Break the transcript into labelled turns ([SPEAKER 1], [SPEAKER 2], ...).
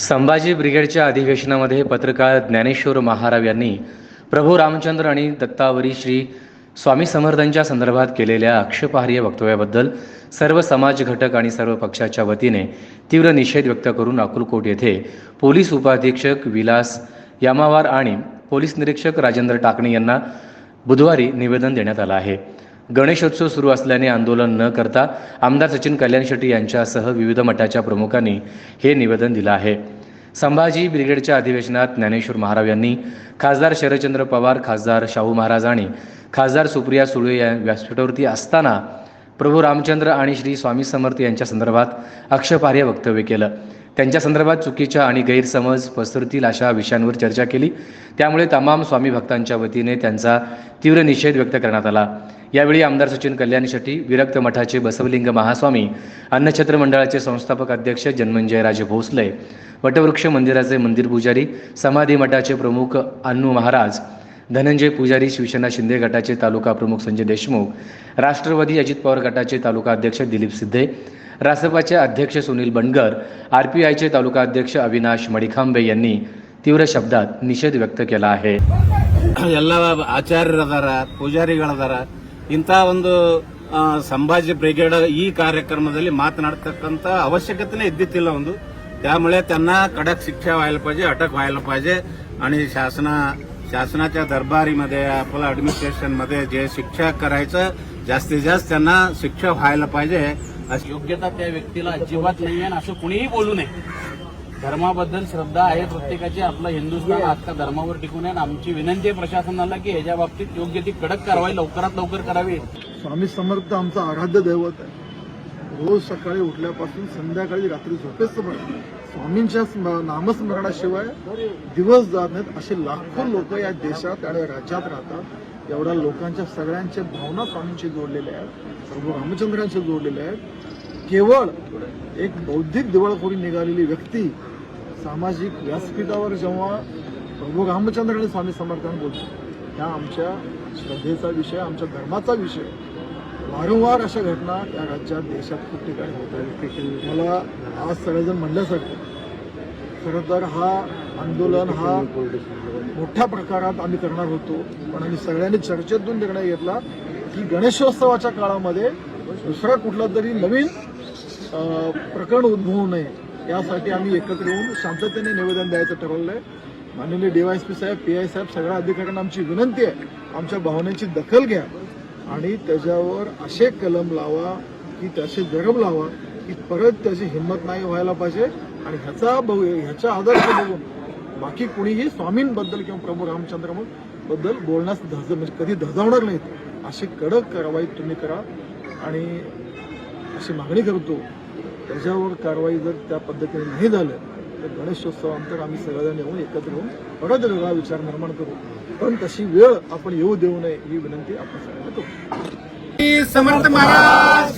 [SPEAKER 1] संभाजी ब्रिगेडच्या अधिवेशनामध्ये पत्रकार ज्ञानेश्वर महाराव यांनी प्रभू रामचंद्र आणि दत्तावरी श्री स्वामी समर्थांच्या संदर्भात केलेल्या आक्षेपार्ह वक्तव्याबद्दल सर्व समाज घटक आणि सर्व पक्षाच्या वतीने तीव्र निषेध व्यक्त करून अकोलकोट येथे पोलीस उपाधीक्षक विलास यामावार आणि पोलीस निरीक्षक राजेंद्र टाकणे यांना बुधवारी निवेदन देण्यात आलं आहे. गणेशोत्सव सुरू असल्याने आंदोलन न करता आमदार सचिन कल्याण शेट्टी यांच्यासह विविध मठाच्या प्रमुखांनी हे निवेदन दिलं आहे. संभाजी ब्रिगेडच्या अधिवेशनात ज्ञानेश्वर महाराव यांनी खासदार शरदचंद्र पवार खासदार शाहू महाराज आणि खासदार सुप्रिया सुळे या व्यासपीठावरती असताना प्रभू रामचंद्र आणि श्री स्वामी समर्थ यांच्या संदर्भात अक्षपार्य वक्तव्य केलं. त्यांच्या संदर्भात चुकीच्या आणि गैरसमज पसरतील अशा विषयांवर चर्चा केली. त्यामुळे तमाम स्वामी भक्तांच्या वतीने त्यांचा तीव्र निषेध व्यक्त करण्यात आला. यावेळी आमदार सचिन कल्याण शेट्टी विरक्त मठाचे बसवलिंग महास्वामी अन्नछत्र मंडळाचे संस्थापक अध्यक्ष जन्मंजयराजे भोसले वटवृक्ष मंदिराचे मंदिर पुजारी समाधी मठाचे प्रमुख अन्नू महाराज धनंजय पुजारी शिवसेना शिंदे गटाचे तालुका प्रमुख संजय देशमुख राष्ट्रवादी अजित पवार गटाचे तालुका अध्यक्ष दिलीप सिद्धे रासपाचे अध्यक्ष सुनील बंडगर आर पी आयचे तालुका अध्यक्ष अविनाश मडिखांबे यांनी तीव्र शब्दात निषेध व्यक्त केला आहे
[SPEAKER 2] ಎಲ್ಲ ಆಚಾರ್ಯರದಾರ ಪೂಜಾರಿಗಳದಾರ ಇಂಥ ಒಂದು ಸಂಭಾಜಿ ಬ್ರಿಗೇಡ್ ಈ ಕಾರ್ಯಕ್ರಮದಲ್ಲಿ ಮಾತನಾಡ್ತಕ್ಕಂಥ ಅವಶ್ಯಕತೆನೇ इद्दितील ಒಂದು. त्यामुळे त्यांना कडक शिक्षा व्हायला पाहिजे अटक व्हायला पाहिजे आणि शासना शासनाच्या दरबारीमध्ये आपलं ॲडमिनिस्ट्रेशनमध्ये जे शिक्षा करायचं जास्तीत जास्त त्यांना शिक्षा व्हायला पाहिजे
[SPEAKER 3] योग्यता त्या व्यक्तीला अजिबात नाही बोलू नये धर्माबद्दल श्रद्धा आहे प्रत्येकाची. आपलं हिंदुस्थान आजच्या धर्मावर टिकून आहे आणि आमची विनंती आहे प्रशासनाला की याच्या बाबतीत योग्य ती कडक कारवाई लवकरात लवकर करावी.
[SPEAKER 4] स्वामी समर्थ आमचं आराध्य दैवत आहे. रोज सकाळी उठल्यापासून संध्याकाळी रात्री झोपेपर्यंत स्वामींच्या स्म- नामस्मरणाशिवाय दिवस जात नाहीत. असे लाखो लोक या देशात आणि राज्यात राहतात. एवढ्या लोकांच्या सगळ्यांच्या भावना स्वामींशी जोडलेल्या आहेत. प्रभू रामचंद्रांशी जोडलेल्या आहेत. केवळ एक बौद्धिक दिवाळखोरी निघालेली व्यक्ती सामाजिक व्यासपीठावर जेव्हा प्रभू रामचंद्र आणि स्वामी समर्थन बोलतो ह्या आमच्या श्रद्धेचा विषय आमच्या धर्माचा विषय. वारंवार अशा घटना या राज्यात देशात खूप ठिकाणी होत आहेत. मला आज सगळेजण म्हणल्यासारखं खरं तर हा आंदोलन हा मोठ्या प्रकारात आम्ही करणार होतो पण आम्ही सगळ्यांनी चर्चेतून निर्णय घेतला की गणेशोत्सवाच्या काळामध्ये दुसरा कुठला तरी नवीन प्रकरण उद्भवू नये. यासाठी आम्ही एकत्र येऊन शांततेने निवेदन द्यायचं ठरवलंय. माननीय डीवायएसपी साहेब पी आय साहेब सगळ्या अधिकाऱ्यांना आमची विनंती आहे. आमच्या भावनेची दखल घ्या आणि त्याच्यावर असे कलम लावा की त्याचे जरब लावा की परत त्याची हिंमत नाही व्हायला पाहिजे. आणि ह्याचा बघू ह्याचा आदर्श बघून बाकी कुणीही स्वामींबद्दल किंवा प्रभू रामचंद्रबद्दल बोलण्यास धज म्हणजे कधी धजावणार नाहीत. अशी कडक कारवाई तुम्ही करा. आणि अशी मागणी करतो त्याच्यावर कारवाई जर त्या पद्धतीने नाही झालं तर गणेशोत्सवानंतर आम्ही सगळेजण येऊन एकत्र येऊन परत वेगळा विचार निर्माण करू. पण तशी वेळ आपण येऊ देऊ नये ही विनंती आपण सगळ्यांना करू.
[SPEAKER 2] समर्थ महाराज